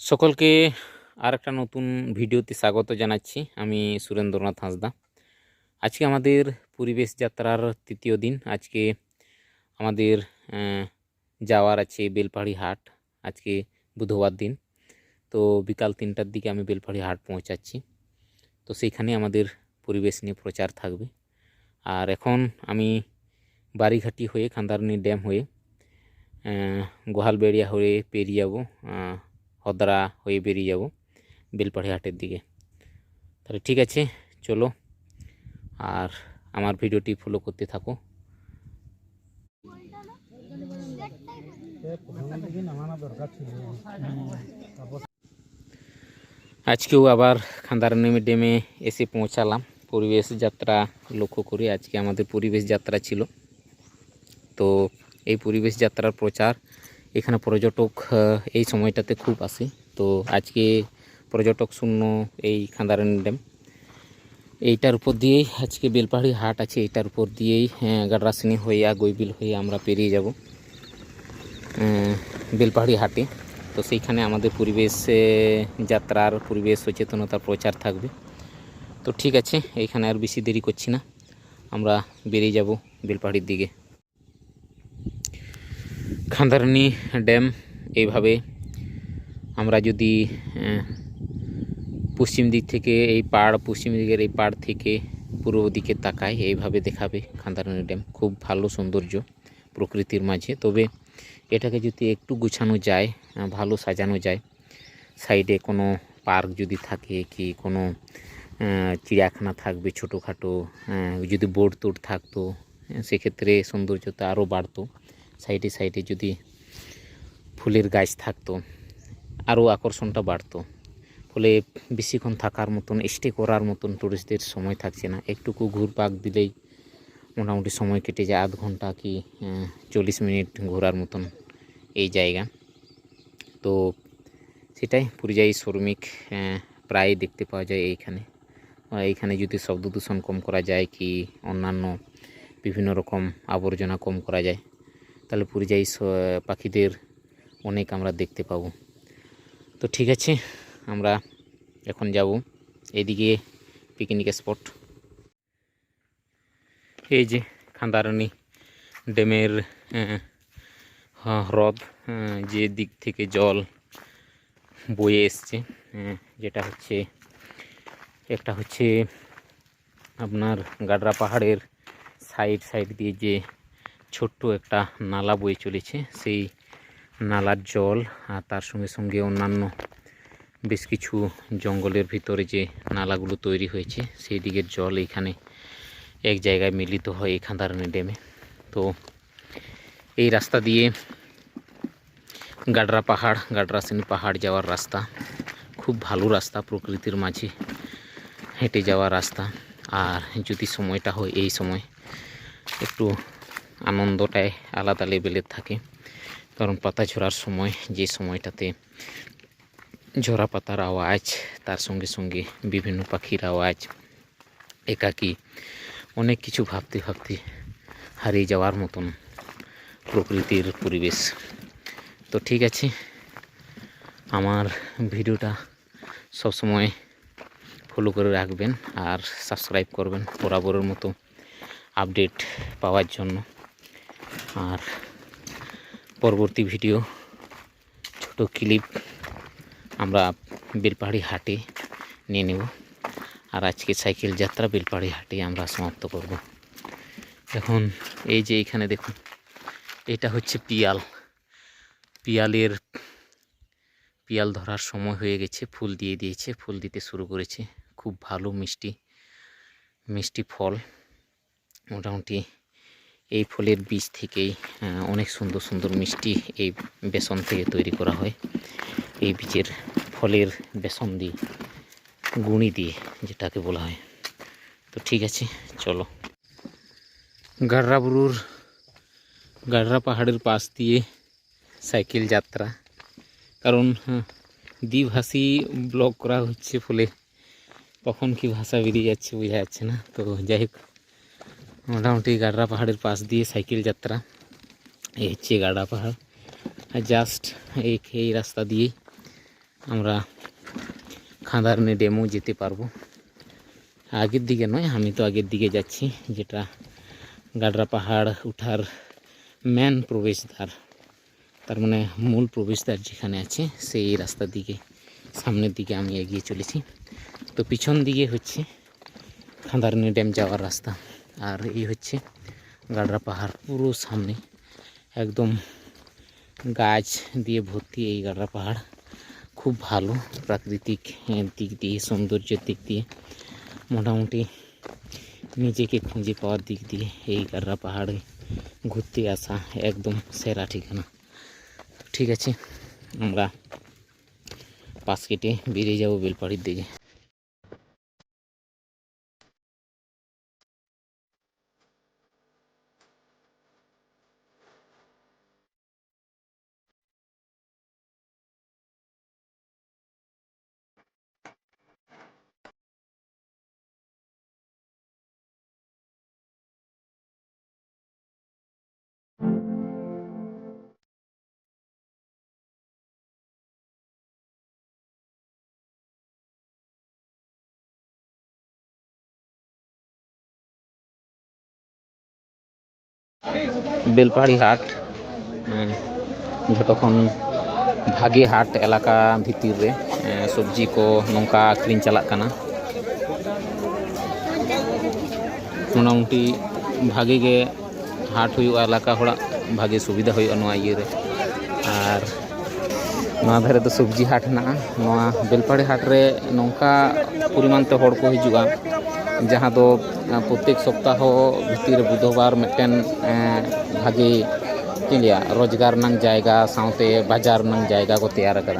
সকলকে আর একটা নতুন ভিডিওতে স্বাগত জানাচ্ছি। আমি সুরেন্দ্রনাথ হাঁসদা। আজকে আমাদের পরিবেশ যাত্রার তৃতীয় দিন। আজকে আমাদের যাওয়ার আছে বেলপাহাড়ি হাট। আজকে বুধবার দিন। তো বিকাল তিনটার দিকে আমি বেলপাহাড়ি হাট পৌঁছাচ্ছি। তো সেইখানে আমাদের পরিবেশ নিয়ে প্রচার থাকবে। আর এখন আমি বাড়িঘাটি হয়ে খান্দারনি ড্যাম হয়ে গোহালবেড়িয়া হয়ে পেরিয়ে যাব। হদরা হয়ে বেরিয়ে যাব বেলপাড়ি হাটের দিকে। তাহলে ঠিক আছে, চলো আর আমার ভিডিওটি ফলো করতে থাকো। আজকেও আবার খান্দারানি ড্যামে এসে পৌঁছালাম। পরিবেশ যাত্রা লক্ষ্য করে আজকে আমাদের পরিবেশ যাত্রা ছিল। তো এই পরিবেশ যাত্রার প্রচার এখানে পর্যটক এই সময়টাতে খুব আসে তো আজকে পর্যটক শূন্য এই খান্দারানি ড্যাম। এইটার উপর দিয়েই আজকে বেলপাহাড়ি হাট আছে। এইটার উপর দিয়েই হ্যাঁ, গাডরাসিনী হয়ে গৈবিল হয়ে আমরা পেরিয়ে যাব বেলপাহাড়ি হাটে। তো সেইখানে আমাদের পরিবেশ যাত্রার পরিবেশ সচেতনতার প্রচার থাকবে। তো ঠিক আছে এইখানে আর বেশি দেরি করছি না। আমরা বেরিয়ে যাব বেলপাহাড়ির দিকে। খান্দারানি ড্যাম এইভাবে আমরা যদি পশ্চিম দিক থেকে এই পাড়, পশ্চিম দিকের এই পাড় থেকে পূর্ব দিকে তাকাই, এইভাবে দেখাবে খান্দারানি ড্যাম। খুব ভালো সৌন্দর্য প্রকৃতির মাঝে। তবে এটাকে যদি একটু গুছানো যায় ভালো সাজানো যায়, সাইডে কোনো পার্ক যদি থাকে কি কোনো চিড়িয়াখানা থাকবে ছোটোখাটো যদি বোর্ড টোড থাকতো, সেক্ষেত্রে সৌন্দর্যতা আরও বাড়তো। সাইডে সাইডে যদি ফুলের গাছ থাকতো, আরও আকর্ষণটা বাড়তো। ফলে বেশিক্ষণ থাকার মতন স্টে করার মতন টুরিস্টদের সময় থাকছে না। একটুকু ঘুরপাক দিলেই মোটামুটি সময় কেটে যায়, আধ ঘণ্টা কি চল্লিশ মিনিট ঘোরার মতন এই জায়গা। তো সেটাই, পরিযায়ী শ্রমিক প্রায় দেখতে পাওয়া যায় এইখানে। এইখানে যদি শব্দ দূষণ কম করা যায় কি, অন্যান্য বিভিন্ন রকম আবর্জনা কম করা যায় তাহলে পরিযায়ী পাখিদের অনেক আমরা দেখতে পাবো। তো ঠিক আছে, আমরা এখন যাব এদিকে পিকনিক স্পট এই যে খান্দারানি ড্যামের হ্রদ যে দিক থেকে জল বয়ে এসছে যেটা হচ্ছে, একটা হচ্ছে আপনার গাডরা পাহাড়ের সাইড সাইড দিয়ে যে ছোট্ট একটা নালা বয়ে চলেছে। সেই নালার জল আর তার সঙ্গে সঙ্গে অন্যান্য বেশ কিছু জঙ্গলের ভিতরে যে নালাগুলো তৈরি হয়েছে, সেই দিকের জল এইখানে এক জায়গায় মিলিত হয় এই খান্দারানি ড্যামে। তো এই রাস্তা দিয়ে গাডরা পাহাড় গাডরাসিনী পাহাড় যাওয়ার রাস্তা, খুব ভালো রাস্তা, প্রকৃতির মাঝে হেঁটে যাওয়ার রাস্তা। আর যদি সময়টা হয় এই সময় একটু আনন্দটাই আলাদা লেভেলের থাকে। কারণ পাতা ঝরার সময়, যে সময়টাতে ঝরা পাতার আওয়াজ, তার সঙ্গে সঙ্গে বিভিন্ন পাখির আওয়াজ, একাকী, অনেক কিছু ভাবতে ভাবতে হারিয়ে যাওয়ার মতন প্রকৃতির পরিবেশ। তো ঠিক আছে, আমার ভিডিওটা সবসময় ফলো করে রাখবেন আর সাবস্ক্রাইব করবেন বরাবরের মতো আপডেট পাওয়ার জন্য। আর পরবর্তী ভিডিও, ছোট ক্লিপ আমরা বেলপাহাড়ি হাটে নিয়ে নেব। আর আজকে সাইকেল যাত্রা বেলপাহাড়ি হাটে আমরা সমাপ্ত করব। এখন এই যে এইখানে দেখুন, এটা হচ্ছে পিয়াল। পিয়ালের, পিয়াল ধরার সময় হয়ে গেছে, ফুল দিয়ে দিয়েছে, ফুল দিতে শুরু করেছে। খুব ভালো মিষ্টি মিষ্টি ফল, মোটামুটি এই ফলের বীজ থেকেই অনেক সুন্দর সুন্দর মিষ্টি এই বেসন থেকে তৈরি করা হয়। এই বীজের ফলের বেসন দিয়ে, গুঁড়ি দিয়ে যেটাকে বলা হয়। তো ঠিক আছে, চলো। গাড়রাবুরুর গাড়রা পাহাড়ের পাশ দিয়ে সাইকেল যাত্রা। কারণ দ্বিভাষী ব্লক করা হচ্ছে ফলে। কখন কি ভাষা বেরিয়ে যাচ্ছে বোঝা যাচ্ছে না। তো যাই হোক মোটামুটি গাড়রা পাহাড়ের পাশ দিয়ে সাইকেল যাত্রা এই হচ্ছে গাড়রা পাহাড় আর জাস্ট এই এই রাস্তা দিয়েই আমরা খাঁদারনি ড্যামও যেতে পারব আগের দিকে নয় আমি তো আগের দিকে যাচ্ছি যেটা গাডরা পাহাড় উঠার মেন প্রবেশদ্বার তার মানে মূল প্রবেশদ্বার যেখানে আছে সেই রাস্তার দিকে সামনের দিকে আমি এগিয়ে চলেছি তো পিছন দিকে হচ্ছে খাঁদারনি ড্যাম যাওয়ার রাস্তা আর এই হচ্ছে গাডরা পাহাড় পুরো সামনে একদম গাছ দিয়ে ভর্তি এই গাডরা পাহাড় খুব ভালো প্রাকৃতিক আহ, দিক দিয়ে সৌন্দর্যের দিক দিয়ে মোটামুটি নিজেকে খুঁজে পাওয়ার দিক দিয়ে এই গাডরা পাহাড়ে ঘুরতে আসা একদম সেরা ঠিকানা তো ঠিক আছে আমরা পাশ কেটে বেরিয়ে যাব বেলপাড়ির দিকে বেলপাহাড়ি হাট উম, ᱡᱚᱛᱚᱠᱷᱚᱱ ᱵᱷᱟᱜᱮ ᱦᱟᱴ ᱮᱞᱟᱠᱟ ᱵᱷᱤᱛᱤᱨ ᱨᱮ eh, ᱥᱚᱵᱽᱡᱤ ᱠᱚ ᱱᱚᱝᱠᱟ ᱟᱠᱷᱨᱤᱧ ᱪᱟᱞᱟᱜ ᱠᱟᱱᱟ মোটামুটি ভাগে গে হাট ᱦᱩᱭᱩᱜᱼᱟ ᱮᱞᱟᱠᱟ ᱦᱚᱲᱟᱜ ᱵᱷᱟᱜᱮ ᱥᱩᱵᱤᱫᱷᱟ ᱦᱩᱭᱩᱜᱼᱟ ᱱᱚᱣᱟ ᱤᱭᱟᱹᱨᱮ ᱟᱨ ᱱᱚᱣᱟ ᱫᱷᱟᱨᱮ ᱫᱚ ᱥᱚᱵᱽᱡᱤ ᱦᱟᱴ ᱦᱮᱱᱟᱜᱼᱟ ᱱᱚᱣᱟ ᱵᱮᱞᱯᱟᱦᱟᱲᱤ ᱦᱟᱴ ᱨᱮ ᱱᱚᱝᱠᱟ ᱯᱚᱨᱤᱢᱟᱱ ᱛᱮ ᱦᱚᱲ ᱠᱚ ᱦᱤᱡᱩᱜᱼᱟ जहाँ दो प्रत्येक सप्ताह भितर बुधवार मिटन भागे क्या रोज़गार जगह साथ बाज़ार जगह को तैयार कर।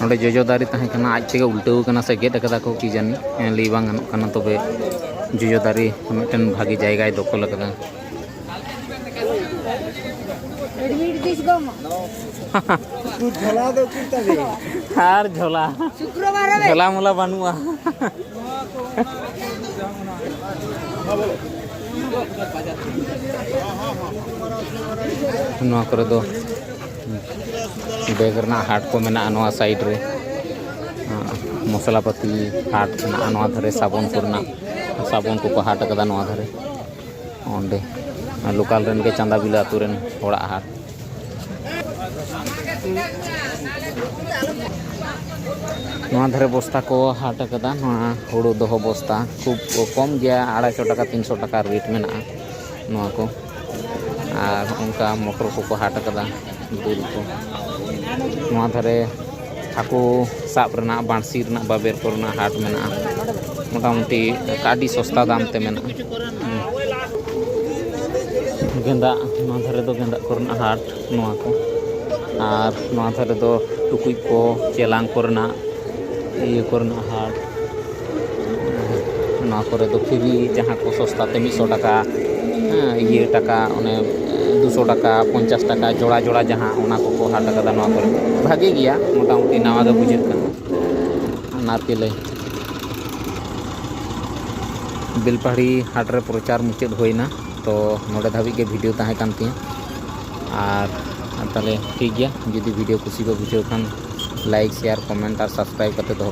नोड़े जजो दारी तहकना आज चेक उल्टा से गेद का कि जानी लीवा तब तो जजो दारी मिट्टन भागे जगह दखल कर আর ঝোলা শুক্রবার হবে ঝোলা মোলা বানুয়া ᱱᱚᱣᱟ ᱠᱚᱨᱮ ᱫᱚ ᱵᱮᱜᱽ ᱨᱮᱱᱟᱜ ᱦᱟᱴ ᱠᱚ ᱢᱮᱱᱟᱜᱼᱟ ᱱᱚᱣᱟ ᱥᱟᱭᱤᱰ ᱨᱮ ᱟᱸ, ᱢᱚᱥᱞᱟ ᱯᱟᱹᱛᱤ ᱦᱟᱴ ᱢᱮᱱᱟᱜᱼᱟ ᱱᱚᱣᱟ ᱫᱷᱟᱨᱮ ᱥᱟᱵᱚᱱ ᱠᱚᱨᱮᱱᱟᱜ ᱥᱟᱵᱚᱱ ᱠᱚᱠᱚ ᱦᱟᱴ ᱟᱠᱟᱫᱟ ᱱᱚᱣᱟ ᱫᱷᱟᱨᱮ ᱚᱸᱰᱮ ᱞᱳᱠᱟᱞ ᱨᱮᱱ ᱜᱮ ᱪᱟᱸᱫᱟ ᱵᱤᱞᱟ ᱟᱹᱛᱩ ᱨᱮᱱ ᱦᱚᱲᱟᱜ ᱦᱟᱴ ᱱᱚᱣᱟ ᱫᱷᱟᱨᱮ ᱵᱚᱥᱛᱟ ᱠᱚ ᱦᱟᱴ ᱟᱠᱟᱫᱟ ᱱᱚᱣᱟ ᱦᱩᱲᱩ ᱫᱚᱦᱚ ᱵᱚᱥᱛᱟ ᱠᱷᱩᱵ ᱠᱚᱢ ᱜᱮᱭᱟ ᱟᱲᱟᱭᱥᱚ ᱴᱟᱠᱟ ᱛᱤᱱᱥᱚ ᱴᱟᱠᱟ ᱨᱮᱴ ᱢᱮᱱᱟᱜᱼᱟ ᱱᱚᱣᱟ ᱠᱚ ᱟᱨ ᱚᱱᱠᱟ ᱢᱚᱴᱚᱨ ᱠᱚᱠᱚ ᱦᱟᱴ ᱟᱠᱟᱫᱟ ᱫᱩᱞ ᱠᱚ ᱱᱚᱣᱟ ᱫᱷᱟᱨᱮ ᱦᱟᱹᱠᱩ ᱥᱟᱵ ᱨᱮᱱᱟᱜ ᱵᱟᱹᱬᱥᱤ ᱨᱮᱱᱟᱜ ᱵᱟᱵᱮᱨ ᱠᱚᱨᱮᱱᱟᱜ ᱦᱟᱴ ᱢᱮᱱᱟᱜᱼᱟ ᱢᱳᱴᱟᱢᱩᱴि ᱟᱹᱰᱤ ᱥᱚᱥᱛᱟ ᱫᱟᱢ ᱛᱮ ᱢᱮᱱᱟᱜᱼᱟ ᱦᱩᱸ᱾ ᱜᱮᱸᱫᱟᱜ ᱱᱚᱣᱟ ᱫᱷᱟᱨᱮ ᱫᱚ ᱜᱮᱸᱫᱟᱜ ᱠᱚᱨᱮᱱᱟᱜ ᱦᱟᱴ ᱱᱚᱣᱟ ᱠᱚ ᱟᱨ ᱱᱚᱣᱟ ᱫᱷᱟᱨᱮ ᱫᱚ ᱴᱩᱠᱩᱡ ᱠᱚ ᱪᱮᱞᱟᱝ ᱠᱚᱨᱮᱱᱟᱜ ᱤᱭᱟᱹ ᱠᱚᱨᱮᱱᱟᱜ ᱦᱟᱴ ᱱᱚᱣᱟ ᱠᱚᱨᱮ ᱫᱚ ᱯᱷᱤᱨᱤ ᱡᱟᱦᱟᱸ ᱠᱚ ᱥᱚᱥᱛᱟᱛᱮ ᱢᱤᱫᱥᱚ ᱴᱟᱠᱟ ᱤᱭᱟᱹ ᱴᱟᱠᱟ ᱚᱱᱮ দুশো টাকা পঞ্চাশ টাকা জোড়া জোড়া যাহা ওনা কো হাট কাদা নয়া করে ভাগে গিয়া মোটামুটি নাওয়া গা বুঝে নারকেলে বেলপাহাড়ি হাটরে প্রচার মুচাদ হইনা ᱛᱚ ᱱᱚᱰᱮ ᱫᱷᱟᱹᱵᱤᱡ ᱜᱮ ᱵᱷᱤᱰᱤᱭᱳ ᱛᱟᱦᱮᱸ ᱠᱟᱱ ᱛᱤᱧᱟᱹ ᱟᱨ ᱟᱨ ᱛᱟᱦᱚᱞᱮ ᱴᱷᱤᱠ ᱜᱮᱭᱟ ᱡᱩᱫᱤ ᱵᱷᱤᱰᱤᱭᱳ ᱠᱩᱥᱤ ᱠᱚ ᱵᱩᱡᱷᱟᱹᱣ ᱠᱷᱟᱱ ᱞᱟᱭᱤᱠ ᱥᱮᱭᱟᱨ ᱠᱚᱢᱮᱱᱴ ᱟᱨ ᱥᱟᱵᱥᱠᱨᱟᱭᱤᱵ ᱠᱟᱛᱮ ᱫᱚᱦᱚ ᱠᱟᱜ